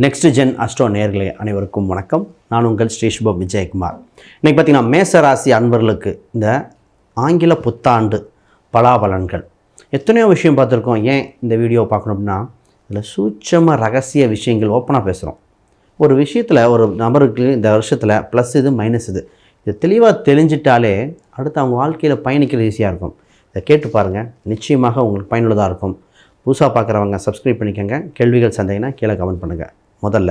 Next gen astro நேர்களே அனைவருக்கும் வணக்கம். நான் உங்கள் ஸ்ரீ சுபம் விஜயகுமார். இன்றைக்கி பார்த்திங்கன்னா மேசராசி அன்பர்களுக்கு இந்த ஆங்கில புத்தாண்டு பலாபலன்கள். எத்தனையோ விஷயம் பார்த்துருக்கோம். ஏன் இந்த வீடியோ பார்க்கணும் அப்படின்னா இதில் சூட்சமாக ரகசிய விஷயங்கள் ஓப்பனாக பேசுகிறோம் ஒரு விஷயத்தில் ஒரு நபருக்கு இந்த வருஷத்தில் ப்ளஸ் இது மைனஸ் இது. இது தெளிவாக தெரிஞ்சிட்டாலே அடுத்து அவங்க வாழ்க்கையில் பயணிக்கிறது ஈஸியாக இருக்கும். இதை கேட்டு பாருங்கள் நிச்சயமாக உங்களுக்கு பயனுள்ளதாக இருக்கும். புதுசாக பார்க்குறவங்க சப்ஸ்கிரைப் பண்ணிக்கோங்க. கேள்விகள் சந்தேகம்னா கீழே கமெண்ட் பண்ணுங்கள் முதல்ல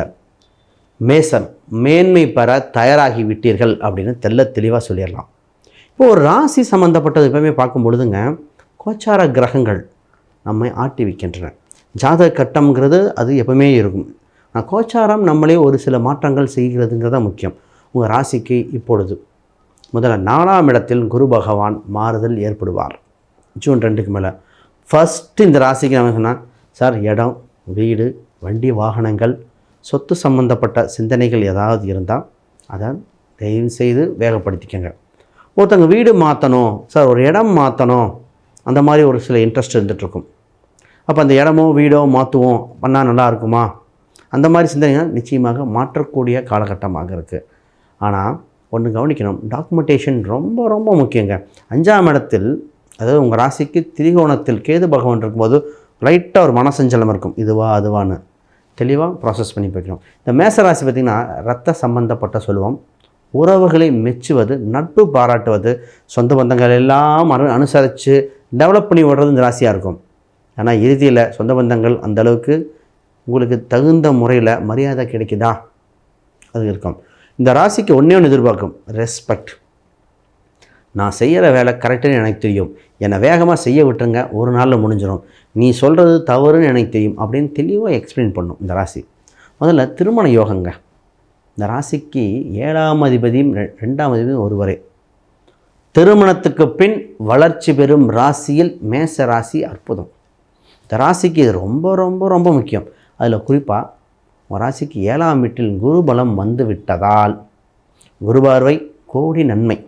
மேசன் மேன்மை பெற தயாராகி விட்டீர்கள் அப்படின்னு தெல்ல தெளிவாக சொல்லிடலாம். இப்போ ஒரு ராசி சம்மந்தப்பட்டது எப்பவுமே பார்க்கும் பொழுதுங்க கோச்சார கிரகங்கள் நம்மை ஆட்டி வைக்கின்றன. ஜாதக கட்டம்ங்கிறது அது எப்பவுமே இருக்கும். ஆனால் கோச்சாரம் நம்மளே ஒரு சில மாற்றங்கள் செய்கிறதுங்கிறது தான் முக்கியம். உங்கள் ராசிக்கு இப்பொழுது. முதல்ல நாலாம் இடத்தில் குரு பகவான் மாறுதல் ஏற்படுவார். ஜூன் ரெண்டுக்கு மேலே. ஃபஸ்ட்டு இந்த ராசிக்கு நம்ம சொன்னால் சார் இடம் வீடு வண்டி வாகனங்கள் சொத்து சம்மந்தப்பட்ட சிந்தனைகள் ஏதாவது இருந்தால் அதை தயவு செய்து வேகப்படுத்திக்கங்க. ஒருத்தங்க வீடு மாற்றணும் சார் ஒரு இடம் மாற்றணும் அந்த மாதிரி ஒரு சில இன்ட்ரெஸ்ட் இருந்துகிட்ருக்கும். அப்போ அந்த இடமோ வீடோ மாற்றுவோம் பண்ணால் நல்லா இருக்குமா? அந்த மாதிரி சிந்தனைகள் நிச்சயமாக மாற்றக்கூடிய காலகட்டமாக இருக்குது ஆனால் ஒன்று கவனிக்கணும் டாக்குமெண்டேஷன் ரொம்ப ரொம்ப முக்கியங்க. அஞ்சாம் இடத்தில் அதாவது உங்கள் ராசிக்கு திரிகோணத்தில் கேது பகவான் இருக்கும்போது லைட்டாக ஒரு மனசஞ்சலம் இருக்கும். இதுவா அதுவான்னு. தெளிவாக ப்ராசஸ் பண்ணி போய்க்கணும். இந்த மேச ராசி பார்த்திங்கன்னா ரத்த சம்பந்தப்பட்ட சொல்லுவோம். உறவுகளை மெச்சுவது நட்பு பாராட்டுவது சொந்த பந்தங்கள் எல்லாம் அனு அனுசரித்து டெவலப் பண்ணி விடுறது இந்த ராசியாக இருக்கும். ஆனால் இறுதியில் சொந்த பந்தங்கள் அந்த அளவுக்கு உங்களுக்கு தகுந்த முறையில் மரியாதை கிடைக்குதா? அது இருக்கும். இந்த ராசிக்கு ஒன்றே ஒன்று எதிர்பார்க்கும். ரெஸ்பெக்ட் நான் செய்கிற வேலை கரெக்டுன்னு எனக்கு தெரியும். என்னை வேகமாக செய்ய விட்டுருங்க ஒரு நாளில் முடிஞ்சிடும் நீ சொல்கிறது தவறுன்னு எனக்கு தெரியும் அப்படின்னு தெளிவாக எக்ஸ்பிளைன் பண்ணும் இந்த ராசி. முதல்ல திருமண யோகங்க. இந்த ராசிக்கு ஏழாம் அதிபதியும் ரெ- ரெண்டாம் அதிபதியும் ஒருவரே. திருமணத்துக்கு பின் வளர்ச்சி பெறும் ராசியில் மேச ராசி அற்புதம். இந்த ராசிக்கு இது ரொம்ப ரொம்ப ரொம்ப முக்கியம். அதில் குறிப்பாக உங்கள் ராசிக்கு ஏழாம் வீட்டில் குரு பலம் வந்து விட்டதால் குரு பார்வை கோடி நன்மை.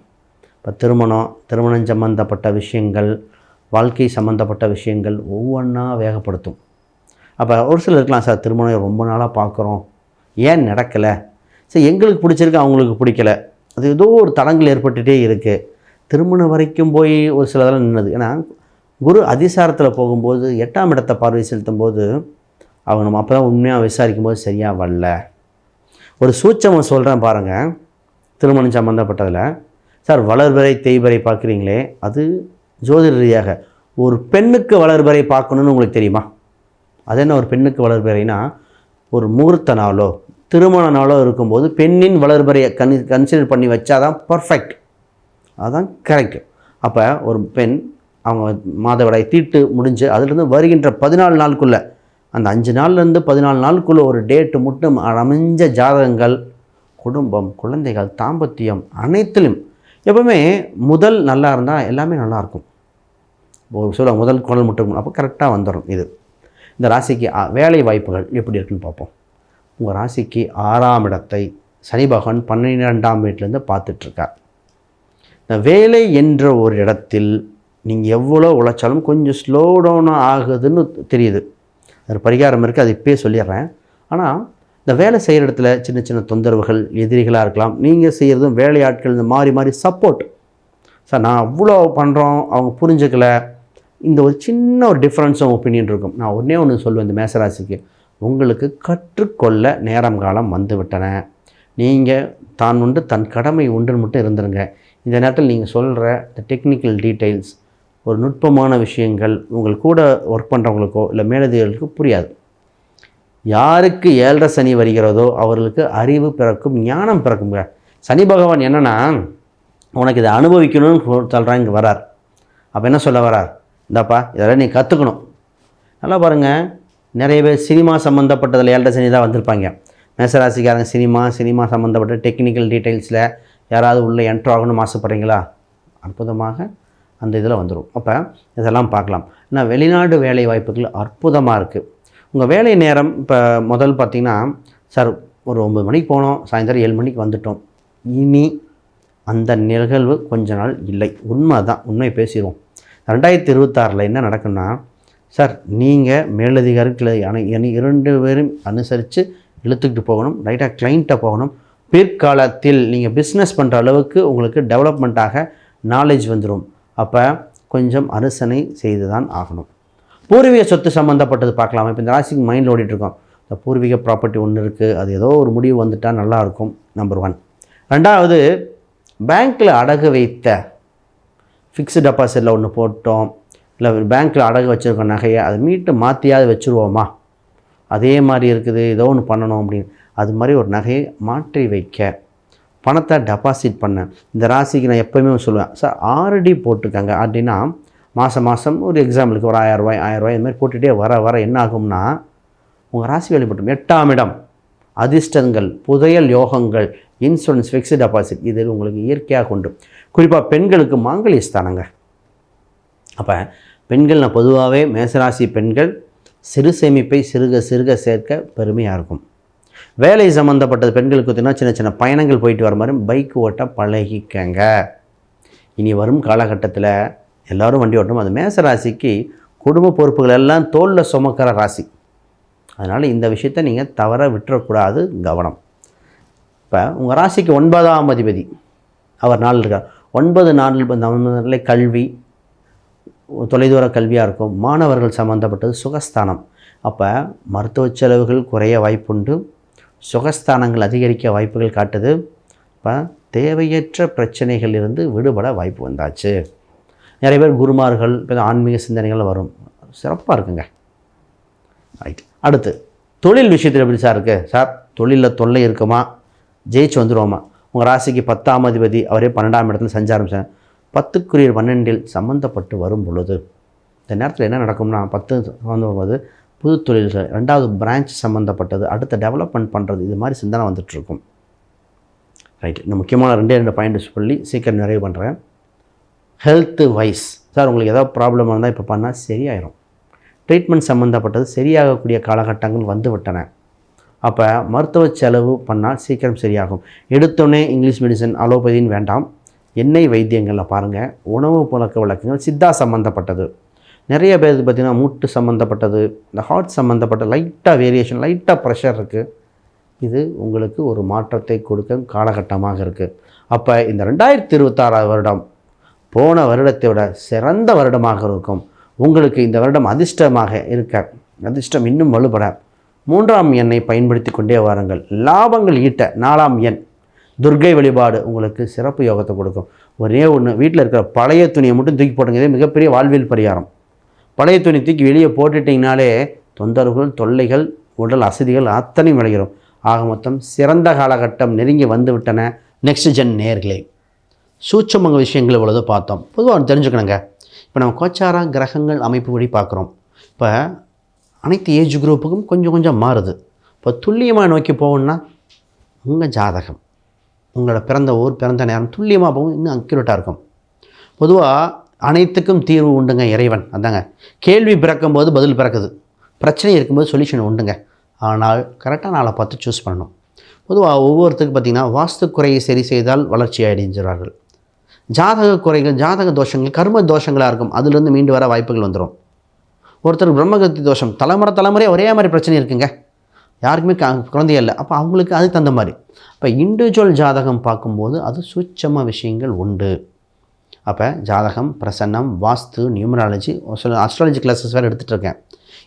இப்போ திருமணம் திருமணம் சம்மந்தப்பட்ட விஷயங்கள் வாழ்க்கை சம்மந்தப்பட்ட விஷயங்கள் ஒவ்வொன்றா வேகப்படுத்தும். அப்போ ஒரு சிலர் இருக்கலாம் சார் திருமணம் ரொம்ப நாளாக பார்க்குறோம் ஏன் நடக்கலை? சரி எங்களுக்கு பிடிச்சிருக்கு அவங்களுக்கு பிடிக்கல. அது ஏதோ ஒரு தடங்கள் ஏற்பட்டுகிட்டே இருக்குது திருமணம் வரைக்கும் போய் ஒரு சிலதெல்லாம் நின்னது. ஏன்னா குரு அதிசாரத்தில் போகும்போது எட்டாம் இடத்தை பார்வை செலுத்தும் போது அவங்க நம்ம அப்போ தான் உண்மையாக விசாரிக்கும் போது சரியாக வரல. ஒரு சூட்சமம் சொல்கிறேன் பாருங்கள் திருமணம் சம்மந்தப்பட்டதில் சார் வளர்பறை தேய்பறை பார்க்குறீங்களே அது ஜோதிட ரீதியாக ஒரு பெண்ணுக்கு வளர்பறை பார்க்கணுன்னு உங்களுக்கு தெரியுமா? அது என்ன ஒரு பெண்ணுக்கு வளர்பறைனா ஒரு முகூர்த்த நாளோ திருமண நாளோ இருக்கும்போது பெண்ணின் வளர்பறையை கன் கன்சிடர் பண்ணி வச்சாதான் பர்ஃபெக்ட் அதுதான் கரெக்ட் அப்போ ஒரு பெண் அவங்க மாதவிடாய் தீட்டு முடிஞ்சு அதுலேருந்து வருகின்ற பதினாலு நாளுக்குள்ளே அந்த அஞ்சு நாள்லேருந்து பதினாலு நாளுக்குள்ளே ஒரு டேட்டு மட்டும் அமைஞ்ச ஜாதகங்கள் குடும்பம் குழந்தைகள் தாம்பத்தியம் அனைத்திலும் எப்போவுமே முதல் நல்லா இருந்தால் எல்லாமே நல்லா இருக்கும். ஒரு சொல்ல முதல் குரல் மட்டும் அப்போ கரெக்டாக வந்துடும் இது. இந்த ராசிக்கு வேலை வாய்ப்புகள் எப்படி இருக்குன்னு பார்ப்போம். உங்கள் ராசிக்கு ஆறாம் இடத்தை சனி பகவான் பன்னிரெண்டாம் வீட்டிலேருந்து பார்த்துட்ருக்கார். இந்த வேலை என்ற ஒரு இடத்தில் நீங்கள் எவ்வளோ உழைச்சாலும் கொஞ்சம் ஸ்லோ டவுன் ஆகுதுன்னு தெரியுது. அது பரிகாரம் இருக்குது அது இப்பயே சொல்லிடுறேன். ஆனால் இந்த வேலை செய்கிற இடத்துல சின்ன சின்ன தொந்தரவுகள் எதிரிகளாக இருக்கலாம். நீங்கள் செய்கிறதும் வேலையாட்கள் இந்த மாறி மாறி சப்போர்ட் சார் நான் அவ்வளோ பண்ணுறோம் அவங்க புரிஞ்சுக்கல. இந்த ஒரு சின்ன ஒரு டிஃப்ரென்ஸும் ஒப்பீனியன் இருக்கும். நான் ஒன்றே ஒன்று சொல்லுவேன் இந்த மேசராசிக்கு. உங்களுக்கு கற்றுக்கொள்ள நேரம் காலம் வந்து விட்டன. நீங்கள் தான் உண்டு தன் கடமை உண்டுன்னு மட்டும் இருந்துருங்க. இந்த நேரத்தில் நீங்கள் சொல்கிற இந்த டெக்னிக்கல் டீட்டெயில்ஸ் ஒரு நுட்பமான விஷயங்கள் உங்கள் கூட ஒர்க் பண்ணுறவங்களுக்கோ இல்லை மேலதிகளுக்கோ புரியாது. யாருக்கு ஏழரை சனி வருகிறதோ அவர்களுக்கு அறிவு பிறக்கும் ஞானம் பிறக்குங்க சனி பகவான் என்னன்னா உனக்கு இதை அனுபவிக்கணும்னு சொல்கிறாங்க இங்கே வரார் அப்போ என்ன சொல்ல வரார் இந்தாப்பா இதெல்லாம் நீ கற்றுக்கணும் நல்லா பாருங்கள் நிறைய பேர் சினிமா சம்மந்தப்பட்டதில் ஏழரை சனி தான் வந்திருப்பாங்க. மேசராசிக்காரங்க சினிமா சினிமா சம்மந்தப்பட்ட டெக்னிக்கல் டீட்டெயில்ஸில் யாராவது உள்ளே என்ட்ரு ஆகணும்னு ஆசைப்பட்றீங்களா? அற்புதமாக அந்த இதில் வந்துடும் அப்போ இதெல்லாம் பார்க்கலாம். ஏன்னா வெளிநாடு வேலை வாய்ப்புகள் அற்புதமாக இருக்குது உங்கள் வேலை நேரம் இப்போ முதல் பார்த்தீங்கன்னா சார் ஒரு ஒம்பது மணிக்கு போனோம் சாயந்தரம் ஏழு மணிக்கு வந்துட்டோம். இனி அந்த நிகழ்வு கொஞ்ச நாள் இல்லை. உண்மை தான் உண்மை பேசிடுவோம் ரெண்டாயிரத்தி இருபத்தாறில் என்ன நடக்கும்னா சார் நீங்கள் மேலதிகாரிகளை அனை இரண்டு பேரும் அனுசரித்து இழுத்துக்கிட்டு போகணும் ரைட்டாக கிளைண்ட்டை போகணும். பிற்காலத்தில் நீங்கள் பிஸ்னஸ் பண்ணுற அளவுக்கு உங்களுக்கு டெவலப்மெண்ட்டாக நாலேஜ் வந்துடும் அப்போ கொஞ்சம் அனுசனை செய்து தான் ஆகணும். பூர்வீக சொத்து சம்மந்தப்பட்டது பார்க்கலாமா. இப்போ இந்த ராசிக்கு மைண்டில் ஓடிட்டுருக்கோம். இந்த பூர்வீக ப்ராப்பர்ட்டி ஒன்று இருக்குது அது ஏதோ ஒரு முடிவு வந்துட்டால் நல்லாயிருக்கும் நம்பர் ஒன் ரெண்டாவது பேங்க்கில் அடகு வைத்த ஃபிக்ஸ்டு டெபாசிட்டில் ஒன்று போட்டோம். இல்லை பேங்க்கில் அடகு வச்சுருக்க நகையை அதை மீட்டு மாற்றியாவது வச்சுருவோமா? அதே மாதிரி இருக்குது. ஏதோ ஒன்று பண்ணணும் அப்படின்னு. அது மாதிரி ஒரு நகையை மாற்றி வைக்க. பணத்தை டெபாசிட் பண்ண. இந்த ராசிக்கு நான் எப்போயுமே சொல்லுவேன். சார் ஆர்டி போட்டுக்கங்க அப்படின்னா மாதம் மாதம் ஒரு எக்ஸாம்பிளுக்கு ஒரு ஆயிரம் ரூபாய் ஆயிரம் ரூபாய் இந்த மாதிரி போட்டுகிட்டே வர வர என்ன ஆகும்னா உங்கள் ராசி வெளிப்பட்டும் எட்டாம் இடம். அதிர்ஷ்டங்கள் புதையல் யோகங்கள் இன்சூரன்ஸ் ஃபிக்ஸ்டு டெபாசிட் இது உங்களுக்கு இயற்கையாக உண்டு. குறிப்பாக பெண்களுக்கு மாங்கல்ய ஸ்தானங்க. அப்போ பெண்கள் நான் பொதுவாகவே மேசராசி பெண்கள் சிறு சேமிப்பை சிறுக சிறுக சேர்க்க பெருமையாக இருக்கும். வேலை சம்மந்தப்பட்டது பெண்களுக்கு பார்த்தீங்கன்னா சின்ன சின்ன பயணங்கள் போயிட்டு வர மாதிரி பைக் ஓட்ட பழகிக்கங்க. இனி வரும் காலகட்டத்தில் எல்லாரும் வண்டி ஓட்டணும். அந்த மேச ராசிக்கு குடும்ப பொறுப்புகள் எல்லாம் தோளில் சுமக்கிற ராசி. அதனால் இந்த விஷயத்தை நீங்கள் தவற விட்டுறக்கூடாது. கவனம். இப்போ உங்கள் ராசிக்கு ஒன்பதாம் அதிபதி. அவர் நாள் இருக்கார். ஒன்பது நாளில் கல்வி தொலைதூர கல்வியாக இருக்கும். மாணவர்கள் சம்மந்தப்பட்டது சுகஸ்தானம். அப்போ மருத்துவ செலவுகள் குறைய வாய்ப்புண்டு. சுகஸ்தானங்கள் அதிகரிக்க வாய்ப்புகள் காட்டுது. இப்போ தேவையற்ற பிரச்சனைகள் இருந்து விடுபட வாய்ப்பு வந்தாச்சு. நிறைய பேர் குருமார்கள் இப்போ ஆன்மீக சிந்தனைகள் வரும். சிறப்பாக இருக்குங்க. ரைட் அடுத்து தொழில் விஷயத்தில் எப்படி சார் இருக்குது சார் தொழிலில் தொல்லை இருக்குமா? ஜெயிச்சு வந்துடுவோமா உங்கள் ராசிக்கு பத்தாம் அதிபதி அவரே பன்னெண்டாம் இடத்துல சஞ்சாரம் சார். பத்துக்குரிய பன்னெண்டில் சம்மந்தப்பட்டு வரும் பொழுது இந்த நேரத்தில் என்ன நடக்கும்னா பத்து சம்மந்தப்படும்போது புது தொழில்கள் ரெண்டாவது பிரான்ச் சம்மந்தப்பட்டது அடுத்த டெவலப்மெண்ட் பண்ணுறது இது மாதிரி சிந்தனை வந்துட்டுருக்கும் ரைட் இந்த முக்கியமான ரெண்டே ரெண்டு பாயிண்ட் சொல்லி சீக்கிரம் நிறைவு பண்ணுறேன் ஹெல்த்து வைஸ் சார் உங்களுக்கு ஏதாவது ப்ராப்ளம் இருந்தால் இப்போ பண்ணால் சரியாயிரும். ட்ரீட்மெண்ட் சம்மந்தப்பட்டது சரியாகக்கூடிய காலகட்டங்கள் வந்து விட்டன அப்போ மருத்துவ செலவு பண்ணால் சீக்கிரம் சரியாகும். எடுத்தோடனே இங்கிலீஷ் மெடிசன் அலோபதின்னு வேண்டாம். எண்ணெய் வைத்தியங்களில் பாருங்கள் உணவு பழக்க வழக்கங்கள் சித்தா சம்மந்தப்பட்டது நிறைய பேருக்கு பார்த்திங்கன்னா மூட்டு சம்மந்தப்பட்டது இந்த ஹார்ட் சம்மந்தப்பட்ட லைட்டாக வேரியேஷன் லைட்டாக ப்ரெஷர் இருக்குது இது உங்களுக்கு ஒரு மாற்றத்தை கொடுக்க காலகட்டமாக இருக்குது அப்போ இந்த ரெண்டாயிரத்தி இருபத்தாறாவது வருடம் போன வருடத்தை விட சிறந்த வருடமாக இருக்கும். உங்களுக்கு இந்த வருடம் அதிர்ஷ்டமாக இருக்க அதிர்ஷ்டம் இன்னும் வலுப்பட. மூன்றாம் எண்ணை பயன்படுத்தி கொண்டே வாருங்கள். லாபங்கள் ஈட்ட நாலாம் எண். துர்கை வழிபாடு உங்களுக்கு சிறப்பு யோகத்தை கொடுக்கும். ஒரே ஒன்று வீட்டில் இருக்கிற பழைய துணியை மட்டும் தூக்கி போட்டுங்க இதே மிகப்பெரிய வாழ்வியல் பரிகாரம். பழைய துணி தூக்கி வெளியே போட்டுட்டிங்கனாலே தொந்தரவுகள் தொல்லைகள் உடல் அசதிகள் அத்தனையும் விளைகிறோம் ஆக மொத்தம் சிறந்த காலகட்டம் நெருங்கி வந்துவிட்டன. நெக்ஸ்ட் ஜென் நேர்களே சூட்சமங்க விஷயங்கள் இவ்வளவு பார்த்தோம். பொதுவாக தெரிஞ்சுக்கணுங்க. இப்போ நம்ம கோச்சாரா கிரகங்கள் அமைப்பு வழி பார்க்குறோம். இப்போ அனைத்து ஏஜ் குரூப்புக்கும் கொஞ்சம் கொஞ்சம் மாறுது. இப்போ துல்லியமாக நோக்கி போகணுன்னா உங்கள் ஜாதகம் உங்களோட பிறந்த ஊர் பிறந்த நேரம் துல்லியமாக போகும் இன்னும் அக்யூரேட்டாக இருக்கும். பொதுவாக அனைத்துக்கும் தீர்வு உண்டுங்க இறைவன். அதாங்க. கேள்வி பிறக்கும் போது பதில் பிறக்குது. பிரச்சனை இருக்கும்போது சொல்யூஷன் உண்டுங்க. ஆனால் கரெக்டாக நாளை பார்த்து சூஸ் பண்ணணும். பொதுவாக ஒவ்வொருத்தருக்கு பார்த்திங்கன்னா வாஸ்து குறையை சரி செய்தால் வளர்ச்சி அடைஞ்சிறார்கள் ஜாதக குறைகள் ஜாதக தோஷங்கள் கர்ம தோஷங்களாக இருக்கும். அதுலேருந்து மீண்டு வர வாய்ப்புகள் வந்துடும் ஒருத்தர் பிரம்மகத்தி தோஷம் தலைமுறை தலைமுறை ஒரே மாதிரி பிரச்சனை இருக்குங்க. யாருக்குமே க குழந்தையே இல்லை. அப்போ அவங்களுக்கு அதுக்கு தகுந்த மாதிரி. இப்போ இண்டிவிஜுவல் ஜாதகம் பார்க்கும்போது அது சூட்சம விஷயங்கள் உண்டு. அப்போ ஜாதகம் பிரசன்னம் வாஸ்து நியூமராலஜி சில அஸ்ட்ராலஜி கிளாஸஸ் வேறு எடுத்துகிட்டு இருக்கேன்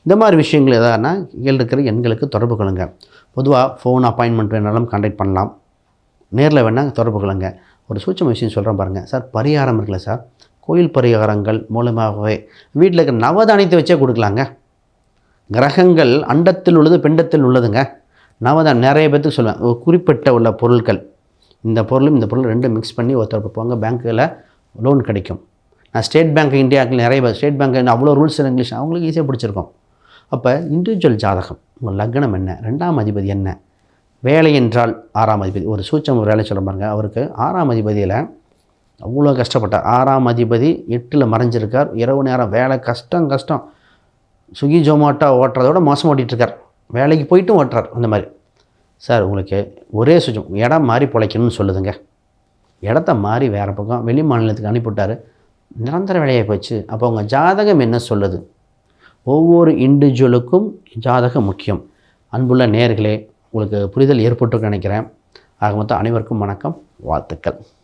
இந்த மாதிரி விஷயங்கள் எதானா கீழே இருக்கிற எண்களுக்கு தொடர்பு கொள்ளுங்கள் பொதுவாக ஃபோன் அப்பாயின்மெண்ட் வேணாலும் கான்டாக்ட் பண்ணலாம். நேரில் வேணால் தொடர்பு கொள்ளுங்கள் ஒரு சூட்சம விஷயம் சொல்கிறேன் பாருங்கள் சார் பரிகாரம் இருக்குல்ல சார்? கோயில் பரிகாரங்கள் மூலமாகவே வீட்டில் இருக்கிற நவதானியத்தை வச்சே கொடுக்கலாங்க. கிரகங்கள் அண்டத்தில் உள்ளது பிண்டத்தில் உள்ளதுங்க. நவதான் நிறைய பேர்த்துக்கு சொல்லுவேன். ஒரு குறிப்பிட்ட உள்ள பொருட்கள். இந்த பொருளும் இந்த பொருள் ரெண்டும் மிக்ஸ் பண்ணி ஒருத்தர் போங்க பேங்க்கில் லோன் கிடைக்கும். நான் ஸ்டேட் பேங்க் இந்தியாவுக்கு நிறைய பேர் ஸ்டேட் பேங்க் அவ்வளோ ரூல்ஸ் இங்கிலீஷ் அவங்களுக்கு ஈஸியாக பிடிச்சிருக்கும். அப்போ இண்டிவிஜுவல் ஜாதகம் உங்கள் லக்னம் என்ன? ரெண்டாம் அதிபதி என்ன? வேலை என்றால் ஆறாம் அதிபதி. ஒரு சூட்சம் வேலை சொல்ல பாருங்க. அவருக்கு ஆறாம் அதிபதியில் அவ்வளோ கஷ்டப்பட்டார். ஆறாம் அதிபதி எட்டில் மறைஞ்சிருக்கார். இரவு நேரம் வேலை கஷ்டம் கஷ்டம். சுகி ஜொமேட்டோ ஓட்டுறதோட மோசம் ஓட்டிகிட்ருக்கார் வேலைக்கு போயிட்டும் ஓட்டுறார் அந்த மாதிரி. சார் உங்களுக்கு ஒரே சுஜம். இடம் மாறி பிழைக்கணும்னு சொல்லுதுங்க. இடத்த மாறி வேறு பக்கம் வெளி மாநிலத்துக்கு அனுப்பிவிட்டார். நிரந்தர வேலையாக போச்சு. அப்போ உங்கள் ஜாதகம் என்ன சொல்லுது? ஒவ்வொரு இண்டிவிஜுவலுக்கும் ஜாதகம் முக்கியம். அன்புள்ள நேர்களே உங்களுக்கு புரிதல் ஏற்பட்டிருக்குன்னு நினைக்கிறேன். ஆக மொத்தம் அனைவருக்கும் வணக்கம். வாழ்த்துக்கள்.